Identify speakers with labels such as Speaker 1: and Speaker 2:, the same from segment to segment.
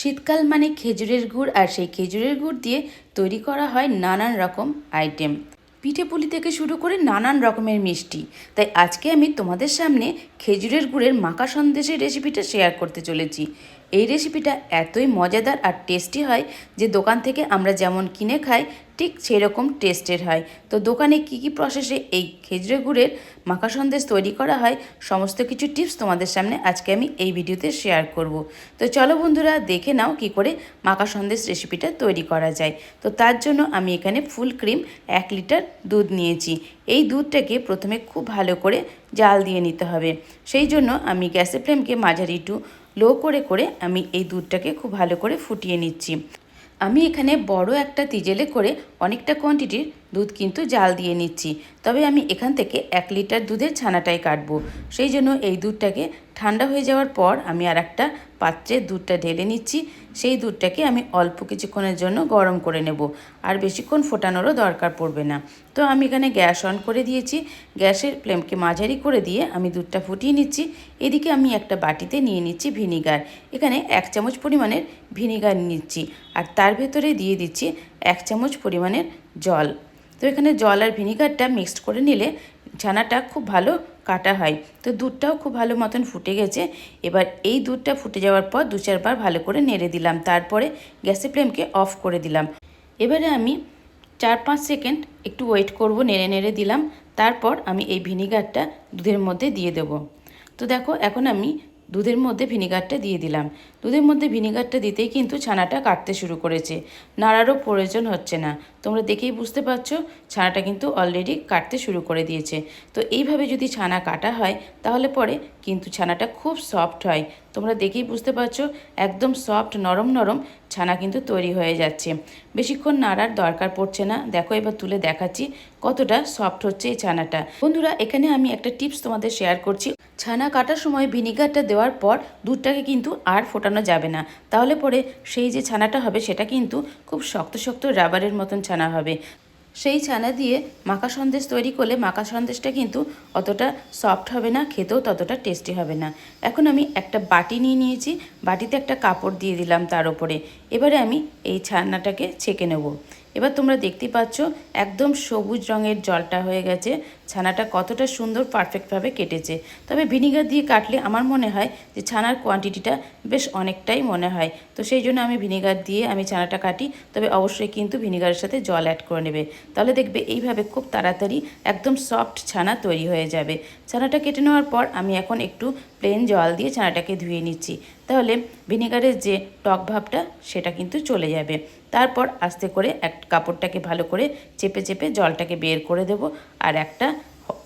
Speaker 1: শীতকাল মানে খেজুরের গুড়, আর সেই খেজুরের গুড় দিয়ে তৈরি করা হয় নানান রকম আইটেম। পিঠে পুলি থেকে শুরু করে নানান রকমের মিষ্টি। তাই আজকে আমি তোমাদের সামনে খেজুরের গুড়ের মাখা সন্দেশের রেসিপিটা শেয়ার করতে চলেছি। এই রেসিপিটা এতই মজাদার আর টেস্টি হয় যে দোকান থেকে আমরা যেমন কিনে খাই, ঠিক সেরকম টেস্টের হয়। তো দোকানে কি কি প্রসেসে এই খেজুরের গুড়ের মাখা সন্দেশ তৈরি করা হয়, সমস্ত কিছু টিপস তোমাদের সামনে আজকে আমি এই ভিডিওতে শেয়ার করব। তো চলো বন্ধুরা, দেখে নাও কি করে মাখা সন্দেশ রেসিপিটা তৈরি করা যায়। তো তার জন্য আমি এখানে ফুল ক্রিম এক লিটার দুধ নিয়েছি। এই দুধটাকে প্রথমে খুব ভালো করে জাল দিয়ে নিতে হবে। সেই জন্য আমি গ্যাসের ফ্লেমকে মাঝারি টু লো করে করে আমি এই দুধটাকে খুব ভালো করে ফুটিয়ে নিচ্ছি। আমি এখানে বড় একটা তিজেলে করে অনেকটা কোয়ান্টিটির দুধ কিন্তু জাল দিয়ে নিচ্ছি। তবে আমি এখান থেকে এক লিটার দুধের ছানাটাই কাটবো। সেই জন্য এই দুধটাকে ঠান্ডা হয়ে যাওয়ার পর আমি আর একটা পাত্রে দুধটা ঢেলে নিচ্ছি। সেই দুধটাকে আমি অল্প কিছুক্ষণের জন্য গরম করে নেব। আর বেশিক্ষণ ফোটানোরও দরকার পড়বে না। তো আমি এখানে গ্যাস অন করে দিয়েছি। গ্যাসের ফ্লেমকে মাঝারি করে দিয়ে আমি দুধটা ফুটিয়ে নিচ্ছি। এদিকে আমি একটা বাটিতে নিয়ে নিচ্ছি ভিনিগার। এখানে এক চামচ পরিমাণের ভিনিগার নিচ্ছি। আর তার ভেতরে দিয়ে দিচ্ছি এক চামচ পরিমাণের জল। তো এখানে জল আর ভিনিগারটা মিক্সড করে নিলে ছানাটা খুব ভালো কাটা হয়। তো দুধটাও খুব ভালো মতন ফুটে গেছে। এবার এই দুধটা ফুটে যাওয়ার পর দু চারবার ভালো করে নেড়ে দিলাম। তারপরে গ্যাসের ফ্লেমকে অফ করে দিলাম। এবারে আমি চার পাঁচ সেকেন্ড একটু ওয়েট করব, নেড়ে নেড়ে দিলাম। তারপর আমি এই ভিনিগারটা দুধের মধ্যে দিয়ে দেবো। তো দেখো, এখন আমি দুধের মধ্যে ভিনিগারটা দিয়ে দিলাম। দুধের মধ্যে ভিনিগারটা দিতেই কিন্তু ছানাটা কাটতে শুরু করেছে। নাড়ারও প্রয়োজন হচ্ছে না। তোমরা দেখেই বুঝতে পারছ, ছানাটা কিন্তু অলরেডি কাটতে শুরু করে দিয়েছে। তো এইভাবে যদি ছানা কাটা হয়, তাহলে পরে কিন্তু ছানাটা খুব সফট হয়। তোমরা দেখেই বুঝতে পারছ, একদম সফট নরম নরম ছানা কিন্তু তৈরি হয়ে যাচ্ছে। বেশিক্ষণ নাড়ার দরকার পড়ছে না। দেখো, এবার তুলে দেখাচ্ছি কতটা সফট হচ্ছে এই ছানাটা। বন্ধুরা, এখানে আমি একটা টিপস তোমাদের শেয়ার করছি ছানা কাটার সময় ভিনিগারটা দেওয়ার পর দুধটাকে কিন্তু আর ফোটানো যাবে না। তাহলে পরে সেই যে ছানাটা হবে, সেটা কিন্তু খুব শক্ত শক্ত রাবারের মতন ছানা হবে। সেই ছানা দিয়ে মাখা সন্দেশ তৈরি করলে মাখা সন্দেশটা কিন্তু অতটা সফট হবে না, খেতেও ততটা টেস্টি হবে না। এখন আমি একটা বাটি নিয়ে নিয়েছি। বাটিতে একটা কাপড় দিয়ে দিলাম তার উপরে এবারে আমি এই ছানাটাকে ছেঁকে নেব। এবার তোমরা দেখতে পাচ্ছ, একদম সবুজ রঙের জলটা হয়ে গেছে। ছানাটা কতটা সুন্দর পারফেক্টভাবে কেটেছে। তবে ভিনিগার দিয়ে কাটলে আমার মনে হয় যে ছানার কোয়ান্টিটিটা বেশ অনেকটাই মনে হয়। তো সেই জন্য আমি ভিনিগার দিয়ে আমি ছানাটা কাটি, তবে অবশ্যই কিন্তু ভিনিগারের সাথে জল অ্যাড করে নেবে। তাহলে দেখবে এইভাবে খুব তাড়াতাড়ি একদম সফট ছানা তৈরি হয়ে যাবে। ছানাটা কেটে নেওয়ার পর আমি এখন একটু প্লেন জল দিয়ে ছানাটাকে ধুয়ে নিচ্ছি। তাহলে ভিনেগারের যে টক ভাবটা, সেটা কিন্তু চলে যাবে। তারপর আস্তে করে এক কাপড়টাকে ভালো করে চেপে চেপে জলটাকে বের করে দেব আর একটা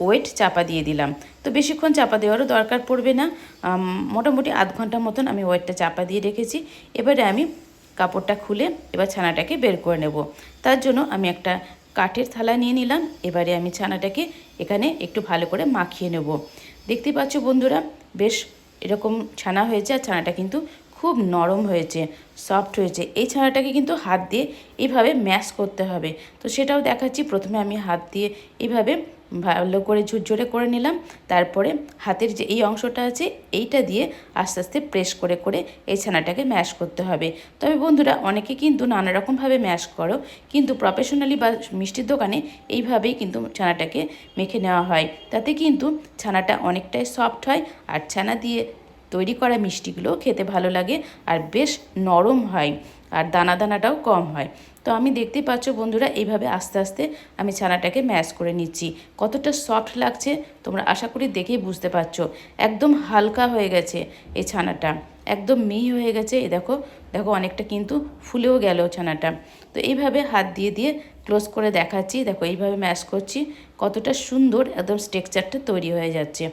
Speaker 1: ওয়েট চাপা দিয়ে দিলাম। তো বেশিক্ষণ চাপা দেওয়ারও দরকার পড়বে না। মোটামুটি আধ ঘণ্টা মতন আমি ওয়েটটা চাপা দিয়ে রেখেছি। এবারে আমি কাপড়টা খুলে এবার ছানাটাকে বের করে নেব। তার জন্য আমি একটা কাঠের থালা নিয়ে নিলাম। এবারে আমি ছানাটাকে এখানে একটু ভালো করে মাখিয়ে নেব। দেখতে পাচ্ছ বন্ধুরা, বেশ এরকম ছানা হয়েছে আর ছানাটা কিন্তু খুব নরম হয়েছে সফট হয়েছে। এই ছানাটাকে কিন্তু হাত দিয়ে এইভাবে ম্যাশ করতে হবে। তো সেটাও দেখাচ্ছি, প্রথমে আমি হাত দিয়ে এইভাবে ভালো করে ঝুরঝরে করে নিলাম। তারপরে হাতের যে এই অংশটা আছে, এইটা দিয়ে আস্তে আস্তে প্রেস করে করে এই ছানাটাকে ম্যাশ করতে হবে। তবে বন্ধুরা, অনেকে কিন্তু নানা রকমভাবে ম্যাশ করো, কিন্তু প্রফেশনালি বা মিষ্টির দোকানে এইভাবেই কিন্তু ছানাটাকে মেখে নেওয়া হয়। তাতে কিন্তু ছানাটা অনেকটাই সফট হয় আর ছানা দিয়ে তৈরি করা মিষ্টিগুলো খেতে ভালো লাগে আর বেশ নরম হয় আর দানা দানাটাও কম হয়। তো আমি দেখতেই পাচ্ছ বন্ধুরা, এইভাবে আস্তে আস্তে আমি ছানাটাকে ম্যাশ করে নিচ্ছি। কতটা সফট লাগছে, তোমরা আশা করি দেখেই বুঝতে পারছ। একদম হালকা হয়ে গেছে এই ছানাটা। একদম মিহি হয়ে গেছে এ দেখো। দেখো, অনেকটা কিন্তু ফুলেও গেল ছানাটা। তো এইভাবে হাত দিয়ে দিয়ে ক্লোজ করে দেখাচ্ছি। দেখো, এইভাবে ম্যাশ করছি। কতটা সুন্দর একদম স্ট্রেকচারটা তৈরি হয়ে যাচ্ছে।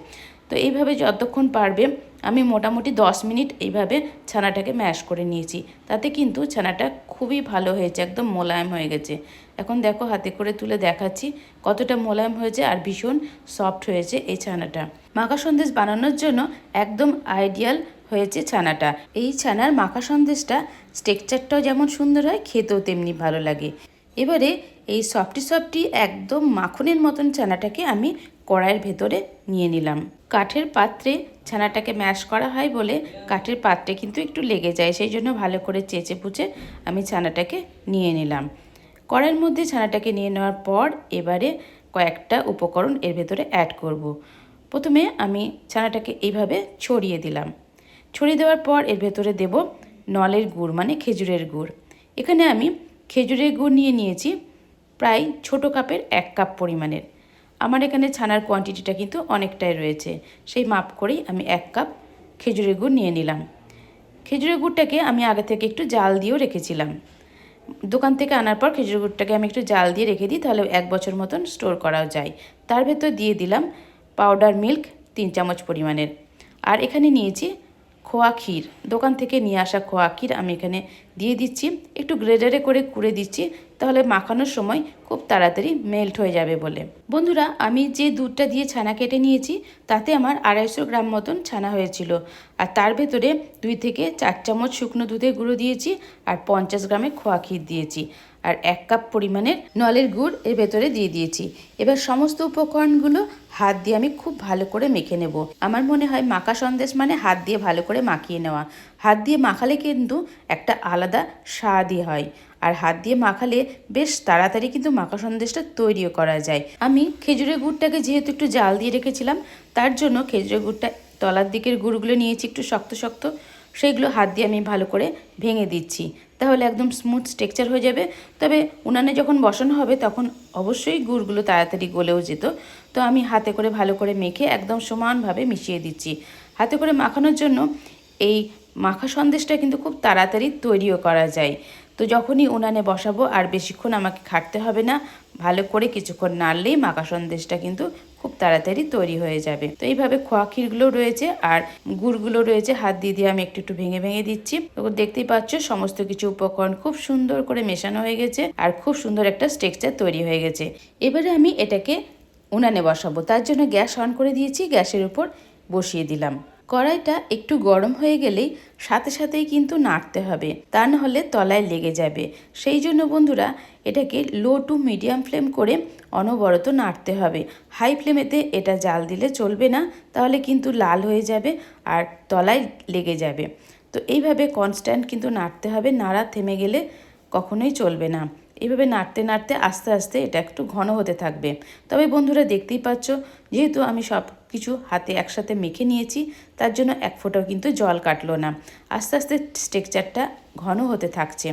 Speaker 1: তো এইভাবে যতক্ষণ পারবে আমি মোটামুটি দশ মিনিট এইভাবে ছানাটাকে ম্যাশ করে নিয়েছি। তাতে কিন্তু ছানাটা খুবই ভালো হয়েছে, একদম মোলায়েম হয়ে গেছে। এখন দেখো হাতে করে তুলে দেখাচ্ছি কতটা মোলায়েম হয়েছে আর ভীষণ সফট হয়েছে এই ছানাটা। মাখা সন্দেশ বানানোর জন্য একদম আইডিয়াল হয়েছে ছানাটা। এই ছানার মাখা সন্দেশটা স্ট্রেকচারটাও যেমন সুন্দর হয়, খেতেও তেমনি ভালো লাগে। এবারে এই সফটি সফটি একদম মাখনের মতন ছানাটাকে আমি কড়াইয়ের ভেতরে নিয়ে নিলাম। কাঠের পাত্রে ছানাটাকে ম্যাশ করা হয় বলে কাঠের পাত্রে কিন্তু একটু লেগে যায়, সেই জন্য ভালো করে চেঁচে পুচে আমি ছানাটাকে নিয়ে নিলাম। কড়াইয়ের মধ্যে ছানাটাকে নিয়ে নেওয়ার পর এবারে কয়েকটা উপকরণ এর ভেতরে অ্যাড করব। প্রথমে আমি ছানাটাকে এইভাবে ছড়িয়ে দিলাম। ছড়িয়ে দেওয়ার পর এর ভেতরে দেব নলের গুড় মানে খেজুরের গুড়। এখানে আমি খেজুরের গুড় নিয়ে নিয়েছি প্রায় ছোট কাপের এক কাপ পরিমাণের। আমার এখানে ছানার কোয়ান্টিটিটা কিন্তু অনেকটাই রয়েছে। সেই মাপ করেই আমি এক কাপ খেজুরের গুড় নিয়ে নিলাম। খেজুরের গুড়টাকে আমি আগে থেকে একটু জাল দিয়েও রেখেছিলাম। দোকান থেকে আনার পর খেজুর গুড়টাকে আমি একটু জাল দিয়ে রেখে দিই, তাহলে এক বছর মতন স্টোর করাও যায়। তার ভেতর দিয়ে দিলাম পাউডার মিল্ক তিন চামচ পরিমাণের। আর এখানে নিয়েছি খোয়া ক্ষীর। দোকান থেকে নিয়ে আসা খোয়া ক্ষীর আমি এখানে দিয়ে দিচ্ছি। একটু গ্রেডারে করে কুড়ে দিচ্ছি তাহলে মাখানোর সময় খুব তাড়াতাড়ি মেল্ট হয়ে যাবে বলে। বন্ধুরা, আমি যে দুধটা দিয়ে ছানা কেটে নিয়েছি, তাতে আমার আড়াইশো গ্রাম মতন ছানা হয়েছিল। আর তার ভেতরে দুই থেকে চার চামচ শুকনো দুধের গুঁড়ো দিয়েছি আর পঞ্চাশ গ্রামের খোয়া ক্ষীর দিয়েছি। আর এক কাপ পরিমাণের নলের গুড় এর ভেতরে দিয়ে দিয়েছি। এবার সমস্ত উপকরণগুলো হাত দিয়ে আমি খুব ভালো করে মেখে নেব। আমার মনে হয় মাখা সন্দেশ মানে হাত দিয়ে ভালো করে মাখিয়ে নেওয়া। হাত দিয়ে মাখালে কিন্তু একটা আলাদা স্বাদই হয়। আর হাত দিয়ে মাখালে বেশ তাড়াতাড়ি কিন্তু মাখা সন্দেশটা তৈরিও করা যায়। আমি খেজুরের গুড়টাকে যেহেতু একটু জাল দিয়ে রেখেছিলাম, তার জন্য খেজুরের গুড়টা তলার দিকের গুড়গুলো নিয়েছি একটু শক্ত শক্ত। সেইগুলো হাত দিয়ে আমি ভালো করে ভেঙে দিচ্ছি। তাহলে একদম স্মুথ স্ট্রেকচার হয়ে যাবে। তবে উনানে যখন বসানো হবে, তখন অবশ্যই গুড়গুলো তাড়াতাড়ি গলেও যেত। তো আমি হাতে করে ভালো করে মেখে একদম সমানভাবে মিশিয়ে দিচ্ছি। হাতে করে মাখানোর জন্য এই মাখা সন্দেশটা কিন্তু খুব তাড়াতাড়ি তৈরিও করা যায়। তো যখনই উনানে বসাবো আর বেশিক্ষণ আমাকে খাটতে হবে না, ভালো করে কিছুক্ষণ নাড়লেই মাখা সন্দেশটা কিন্তু খুব তাড়াতাড়ি তৈরি হয়ে যাবে। তো এইভাবে খোয়া ক্ষীরগুলো রয়েছে আর গুড়গুলো রয়েছে, হাত দিয়ে দিয়ে আমি একটু একটু ভেঙে ভেঙে দিচ্ছি। তো দেখতেই পাচ্ছ সমস্ত কিছু উপকরণ খুব সুন্দর করে মেশানো হয়ে গেছে আর খুব সুন্দর একটা স্ট্রেকচার তৈরি হয়ে গেছে। এবারে আমি এটাকে উনানে বসাবো, তার জন্য গ্যাস অন করে দিয়েছি, গ্যাসের উপর বসিয়ে দিলাম। কড়াইটা একটু গরম হয়ে গেলেই সাথে সাথেই কিন্তু নাড়তে হবে। তা নাহলে তলায় লেগে যাবে। সেই জন্য বন্ধুরা, এটাকে লো টু মিডিয়াম ফ্লেম করে অনবরত নাড়তে হবে। হাই ফ্লেমেতে এটা জাল দিলে চলবে না, তাহলে কিন্তু লাল হয়ে যাবে আর তলায় লেগে যাবে। তো এইভাবে কনস্ট্যান্ট কিন্তু নাড়তে হবে, নাড়া থেমে গেলে কখনোই চলবে না। এভাবে নাড়তে নাড়তে আস্তে আস্তে এটা একটু ঘন হতে থাকবে। তবে বন্ধুরা দেখতেই পাচ্ছ, যেহেতু আমি সব কিছু হাতে একসাথে মেখে নিয়েছি, তার জন্য এক ফোঁটাও কিন্তু জল কাটলো না। আস্তে আস্তে স্ট্রেকচারটা ঘন হতে থাকছে।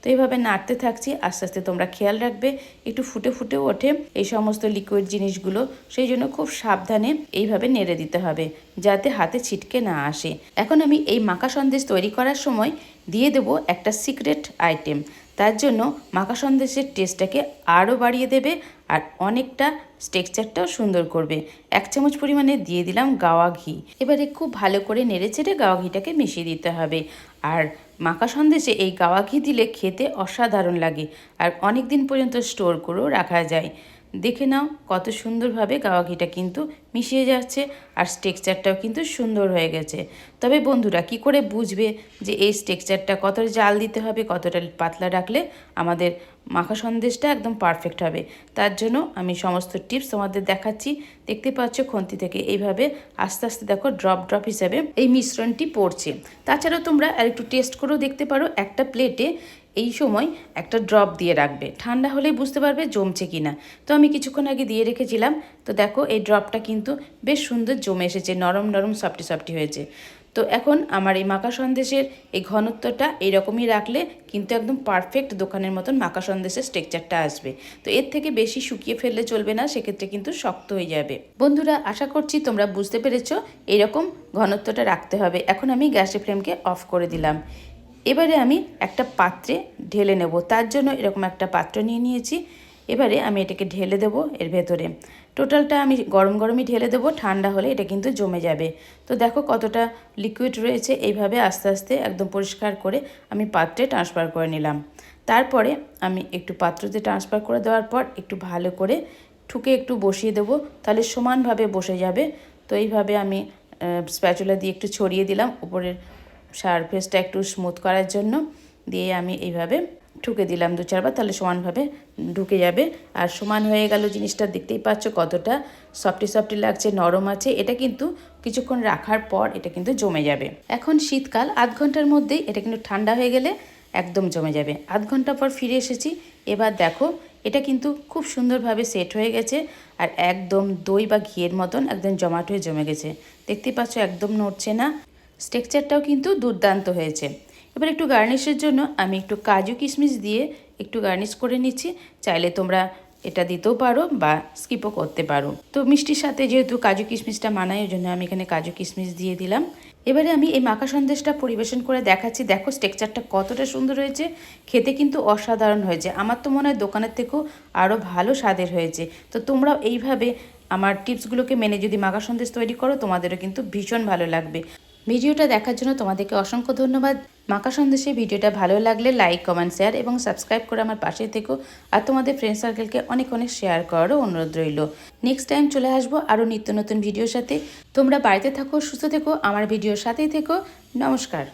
Speaker 1: তো এইভাবে নাড়তে থাকছি, আস্তে আস্তে তোমরা খেয়াল রাখবে, একটু ফুটে ফুটে ওঠে এই সমস্ত লিকুইড জিনিসগুলো, সেই জন্য খুব সাবধানে এইভাবে নেড়ে দিতে হবে, যাতে হাতে ছিটকে না আসে। এখন আমি এই মাখা সন্দেশ তৈরি করার সময় দিয়ে দেবো একটা সিক্রেট আইটেম তার জন্য মাখা সন্দেশের টেস্টটাকে আরও বাড়িয়ে দেবে আর অনেকটা স্টেকচারটাও সুন্দর করবে। এক চামচ পরিমাণে দিয়ে দিলাম গাওয়া ঘি। এবারে খুব ভালো করে নেড়ে চেড়ে গাওয়া ঘিটাকে মিশিয়ে দিতে হবে। আর মাখা সন্দেশে এই গাওয়া ঘি দিলে খেতে অসাধারণ লাগে। আর অনেক দিন পর্যন্ত স্টোর করেও রাখা যায়। দেখে নাও কত সুন্দরভাবে গাওয়া ঘিটা কিন্তু মিশিয়ে যাচ্ছে আর স্টেকচারটাও কিন্তু সুন্দর হয়ে গেছে। তবে বন্ধুরা, কি করে বুঝবে যে এই স্টেকচারটা কতটা জাল দিতে হবে, কতটা পাতলা রাখলে আমাদের মাখা সন্দেশটা একদম পারফেক্ট হবে? তার জন্য আমি সমস্ত টিপস তোমাদের দেখাচ্ছি। দেখতে পাচ্ছ খন্তি থেকে এইভাবে আস্তে আস্তে দেখো ড্রপ ড্রপ হিসাবে এই মিশ্রণটি পড়ছে। তাছাড়াও তোমরা আর একটু টেস্ট করেও দেখতে পারো, একটা প্লেটে এই সময় একটা ড্রপ দিয়ে রাখবে। ঠান্ডা হলেই বুঝতে পারবে জমছে কি না তো আমি কিছুক্ষণ আগে দিয়ে রেখেছিলাম। তো দেখো, এই ড্রপটা কিন্তু বেশ সুন্দর জমে এসেছে, নরম নরম সফটি সফটি হয়েছে। তো এখন আমার এই মাখা সন্দেশের এই ঘনত্বটা এইরকমই রাখলে কিন্তু একদম পারফেক্ট দোকানের মতন মাখা সন্দেশের স্ট্রেকচারটা আসবে। তো এর থেকে বেশি শুকিয়ে ফেললে চলবে না, সেক্ষেত্রে কিন্তু শক্ত হয়ে যাবে। বন্ধুরা, আশা করছি তোমরা বুঝতে পেরেছ, এরকম ঘনত্বটা রাখতে হবে। এখন আমি গ্যাসের ফ্লেমকে অফ করে দিলাম। এবারে আমি একটা পাত্রে ঢেলে নেব। তার জন্য এরকম একটা পাত্র নিয়ে নিয়েছি। এবারে আমি এটাকে ঢেলে দেবো এর ভেতরে। টোটালটা আমি গরম গরমই ঢেলে দেবো, ঠান্ডা হলে এটা কিন্তু জমে যাবে। তো দেখো কতটা লিকুইড রয়েছে। এইভাবে আস্তে আস্তে একদম পরিষ্কার করে আমি পাত্রে ট্রান্সফার করে নিলাম। তারপরে আমি একটু পাত্রতে ট্রান্সফার করে দেওয়ার পর একটু ভালো করে ঠুকে একটু বসিয়ে দেবো। তাহলে সমানভাবে বসে যাবে। তো এইভাবে আমি স্প্যাচুলা দিয়ে একটু ছড়িয়ে দিলাম। উপরের সারফেসটা একটু স্মুথ করার জন্য দিয়ে আমি এইভাবে ঠুকে দিলাম দু চারবার, তাহলে সমানভাবে ঢুকে যাবে। আর সমান হয়ে গেল জিনিসটা, দেখতেই পাচ্ছ কতটা সফটি সফটি লাগছে, নরম আছে। এটা কিন্তু কিছুক্ষণ রাখার পর এটা কিন্তু জমে যাবে। এখন শীতকাল, আধ ঘণ্টার মধ্যেই এটা কিন্তু ঠান্ডা হয়ে গেলে একদম জমে যাবে। আধ ঘণ্টা পর ফিরে এসেছি। এবার দেখো, এটা কিন্তু খুব সুন্দরভাবে সেট হয়ে গেছে আর একদম দই বা ঘিয়ের মতন একদম জমাট হয়ে জমে গেছে। দেখতেই পাচ্ছ একদম নড়ছে না। স্ট্রাকচারটাও কিন্তু দুর্দান্ত হয়েছে। এবার একটু গার্নিশের জন্য আমি একটু কাজু কিশমিশ দিয়ে একটু গার্নিশ করে নিচ্ছি। চাইলে তোমরা এটা দিতেও পারো বা স্কিপও করতে পারো। তো মিষ্টির সাথে যেহেতু কাজু কিশমিশটা মানায়, ওই জন্য আমি এখানে কাজু কিশমিশ দিয়ে দিলাম। এবারে আমি এই মাখা সন্দেশটা পরিবেশন করে দেখাচ্ছি। দেখো স্ট্রাকচারটা কতটা সুন্দর হয়েছে। খেতে কিন্তু অসাধারণ হয়েছে। আমার তো মনে হয় দোকানের থেকেও আরও ভালো স্বাদের হয়েছে। তো তোমরাও এইভাবে আমার টিপসগুলোকে মেনে যদি মাখা সন্দেশ তৈরি করো, তোমাদেরও কিন্তু ভীষণ ভালো লাগবে। ভিডিওটা দেখার জন্য তোমাদেরকে অসংখ্য ধন্যবাদ। মাকা সন্দেশে ভিডিওটা ভালো লাগলে লাইক কমেন্ট শেয়ার এবং সাবস্ক্রাইব করে আমার পাশে থেকো। আর তোমাদের ফ্রেন্ড সার্কেলকে অনেক অনেক শেয়ার করারও অনুরোধ রইল। নেক্সট টাইম চলে আসব আরও নিত্য নতুন ভিডিওর সাথে। তোমরা বাড়িতে থাকো, সুস্থ থেকো, আমার ভিডিওর সাথেই থেকো। নমস্কার।